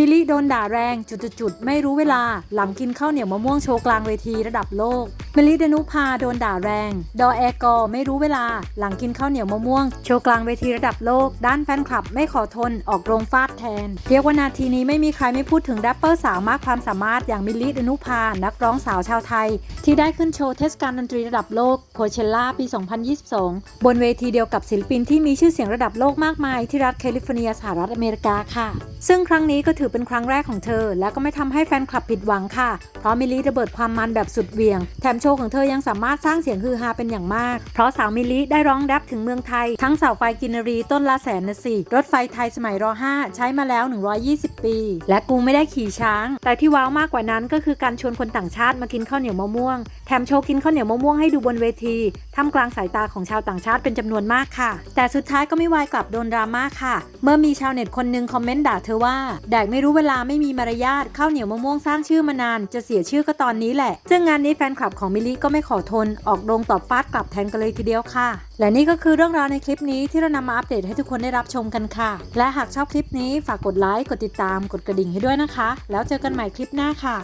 มิลิโดนด่าแรงจุดๆไม่รู้เวลา หลังกินข้าวเหนียวมะม่วงโชว์กลางเวทีระดับโลก มิลลิดนุภาโดนด่าแรง ดอแอกอไม่รู้เวลา หลังกินข้าวเหนียวมะม่วง โชว์กลางเวทีระดับโลก ด้านแฟนคลับไม่ขอทนออกโรงฟาดแทน เรียกว่านาทีนี้ไม่มีใครไม่พูดถึงแรปเปอร์สาวมากความสามารถอย่างมิลลิดนุภานักร้องสาวชาวไทย ที่ได้ขึ้นโชว์เทศกาลดนตรีระดับโลกโคเชล่าปี 2022 บนเวทีเดียวกับศิลปินที่มีชื่อเสียงระดับโลกมากมาย ที่รัฐแคลิฟอร์เนียสหรัฐอเมริกาค่ะ ซึ่งครั้งนี้ก็ถือเป็นครั้งแรกของเธอ และก็ไม่ทำให้แฟนคลับผิดหวังค่ะเพราะมิลิระเบิดความมันแบบสุดเวียงแถมชว์ของเธอยังสามารถสร้างเสียงฮือฮาเป็นอย่างมาก เพราะสาวมิลิได้ร้องแรปถึงเมืองไทย ทั้งเสาไฟกินรีต้นละแสนนะสิรถไฟไทยสมัยร5ใช้มาแล้ว 120 ปี และกูไม่ได้ขี่ช้าง แต่ที่ว้าวมากกว่านั้นก็คือการชวนคนต่างชาติมากินข้าวเหนียวมะม่วง แถมโชว์กินข้าวเหนียวมะม่วงให้ดูบนเวทีท่ามกลางสายตาของชาวต่างชาติเป็นจำนวนมากค่ะ แต่สุดท้ายก็ไม่วายกลับโดนดราม่าค่ะ เมื่อมีชาวเน็ตคนหนึงคอมเมนต์ด่าเธอว่าแดกไม่รู้เวลาไม่มีมารยาทข้าวเหนียวมะม่วงสร้างชื่อมานาน จะเสียชื่อก็ตอนนี้แหละ ซึ่งงานนี้แฟนคลับของมิลลี่ก็ไม่ขอทน ออกโรงตอบฟาดกลับแทนกันเลยทีเดียวค่ะ และนี่ก็คือเรื่องราวในคลิปนี้ที่เรานำมาอัปเดตให้ทุกคนได้รับชมกันค่ะ และหากชอบคลิปนี้ฝากกดไลค์กดติดตามกดกระดิ่งให้ด้วยนะคะ แล้วเจอกันใหม่คลิปหน้าค่ะ